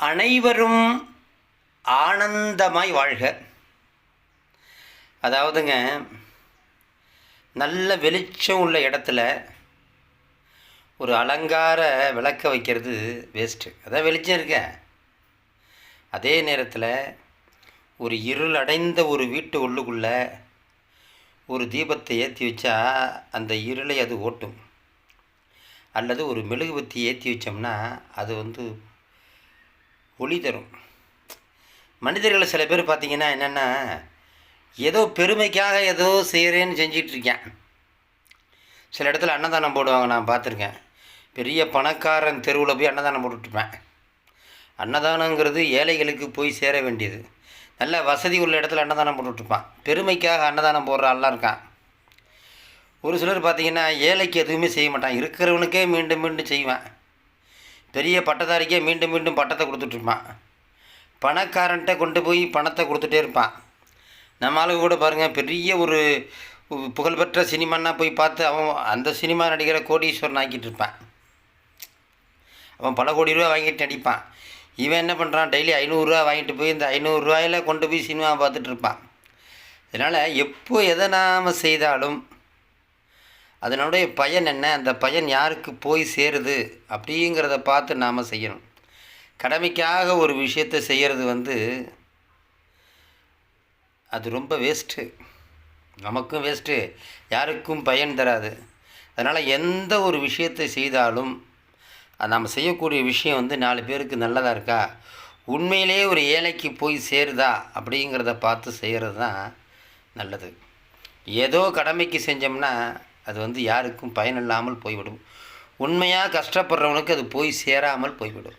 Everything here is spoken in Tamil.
அனைவரும் ஆனந்தமாய் வாழ்க. அதாவதுங்க நல்ல வெளிச்சம் உள்ள இடத்துல ஒரு அலங்கார விளக்க வைக்கிறது வேஸ்ட்டு அதான் வெளிச்சம் இருக்க. அதே நேரத்தில் ஒரு இருள் அடைந்த ஒரு வீட்டு உள்ளுக்குள்ளே ஒரு தீபத்தை ஏற்றி வச்சா அந்த இருளை அது ஓட்டும். அல்லது ஒரு மெழுகுபத்தி ஏற்றி வச்சோம்னா அது வந்து ஒளி தரும். மனிதர்களை சில பேர் பார்த்தீங்கன்னா என்னென்னா ஏதோ பெருமைக்காக ஏதோ செய்கிறேன்னு செஞ்சிட்டு இருக்கேன் சில இடத்துல அன்னதானம் போடுவாங்க நான் பார்த்துருக்கேன். பெரிய பணக்காரன் தெருவில் போய் அன்னதானம் போட்டுட்ருப்பேன். அன்னதானங்கிறது ஏழைகளுக்கு போய் சேர வேண்டியது. நல்ல வசதி உள்ள இடத்துல அன்னதானம் போட்டுட்ருப்பான். பெருமைக்காக அன்னதானம் போடுற ஆள்லாம் இருக்கான். ஒரு சிலர் பார்த்தீங்கன்னா ஏழைக்கு எதுவுமே செய்ய மாட்டான். இருக்கிறவனுக்கே மீண்டும் மீண்டும் செய்வேன். பெரிய பட்டதாரிக்கே மீண்டும் மீண்டும் பட்டத்தை கொடுத்துட்ருப்பான் பணக்காரன்ட்ட கொண்டு போய் பணத்தை கொடுத்துட்டே இருப்பான் நம்ம ஆளுங்க கூட பாருங்கள் பெரிய ஒரு பு- புகழ்பெற்ற சினிமான்னா போய் பார்த்து அவன் அந்த சினிமா நடிகரை கோடீஸ்வரன் ஆக்கிட்டு இருப்பான் அவன் பல கோடி ரூபா வாங்கிட்டு நடிப்பான். இவன் என்ன பண்ணுறான் டெய்லி ஐநூறுரூவா வாங்கிட்டு போய் இந்த ஐநூறுரூவாயில் கொண்டு போய் சினிமா பார்த்துட்ருப்பான் அதனால் எப்போ எதை நாம் செய்தாலும் அதனுடைய பயன் என்ன? அந்த பயன் யாருக்கு போய் சேருது? அப்படிங்கிறத பார்த்து நாம் செய்யணும். கடமைக்காக ஒரு விஷயத்தை செய்கிறது வந்து அது ரொம்ப வேஸ்ட்டு நமக்கும் வேஸ்ட்டு யாருக்கும் பயன் தராது. அதனால் எந்த ஒரு விஷயத்தை செய்தாலும் அது நம்ம செய்யக்கூடிய விஷயம் வந்து நாலு பேருக்கு நல்லதாக இருக்கா? உண்மையிலே ஒரு ஏழைக்கு போய் சேருதா? அப்படிங்கிறத பார்த்து செய்கிறது தான் நல்லது. ஏதோ கடமைக்கு செஞ்சோம்னா அது வந்து யாருக்கும் பயனில்லாமல் போய்விடும். உண்மையாக கஷ்டப்படுறவனுக்கு அது போய் சேராமல் போய்விடும்.